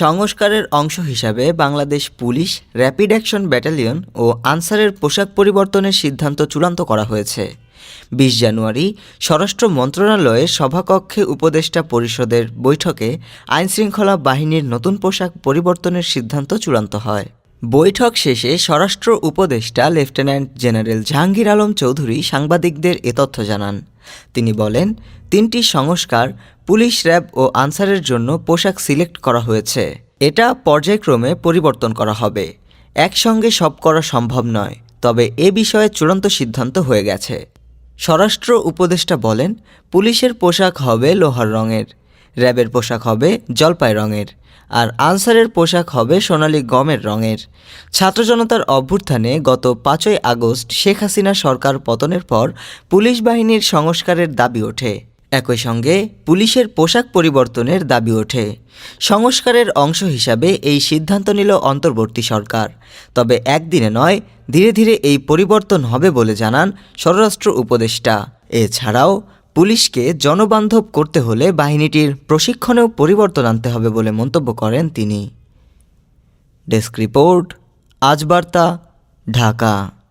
সংস্কারের অংশ হিসাবে Bangladesh police, rapid action battalion ও আনসারের পোশাক পরিবর্তনের সিদ্ধান্ত চূড়ান্ত করা হয়েছে। বিশ জানুয়ারি স্বরাষ্ট্র মন্ত্রণালয়ের সভাকক্ষে উপদেষ্টা পরিষদের বৈঠকে আইনশৃঙ্খলা বাহিনীর নতুন পোশাক পরিবর্তনের সিদ্ধান্ত চূড়ান্ত হয়। বৈঠক শেষে স্বরাষ্ট্র উপদেষ্টা লেফটেন্যান্ট জেনারেল জাহাঙ্গীর আলম চৌধুরী সাংবাদিকদের এ তথ্য জানান। তিনি বলেন, তিনটি সংস্কার পুলিশ র্যাব ও আনসারের জন্য পোশাক সিলেক্ট করা হয়েছে। এটা পর্যায়ক্রমে পরিবর্তন করা হবে। একসঙ্গে সব করা সম্ভব নয়, তবে এ বিষয়ে চূড়ান্ত সিদ্ধান্ত হয়ে গেছে। স্বরাষ্ট্র উপদেষ্টা বলেন, পুলিশের পোশাক হবে লোহার রঙের। র্যাবের পোশাক হবে জলপাই রঙের, আর আনসারের পোশাক হবে সোনালি গমের রঙের। ছাত্র জনতার অভ্যুত্থানে গত পাঁচই আগস্ট শেখ হাসিনা সরকার পতনের পর পুলিশ বাহিনীর সংস্কারের দাবি ওঠে। একই সঙ্গে পুলিশের পোশাক পরিবর্তনের দাবি ওঠে। সংস্কারের অংশ হিসাবে এই সিদ্ধান্ত নিল অন্তর্বর্তী সরকার। তবে একদিনে নয়, ধীরে ধীরে এই পরিবর্তন হবে বলে জানান স্বরাষ্ট্র উপদেষ্টা। এছাড়াও পুলিশকে জনবান্ধব করতে হলে বাহিনীটির প্রশিক্ষণেও পরিবর্তন আনতে হবে বলে মন্তব্য করেন তিনি। ডেস্ক রিপোর্ট, আজ বার্তা, ঢাকা।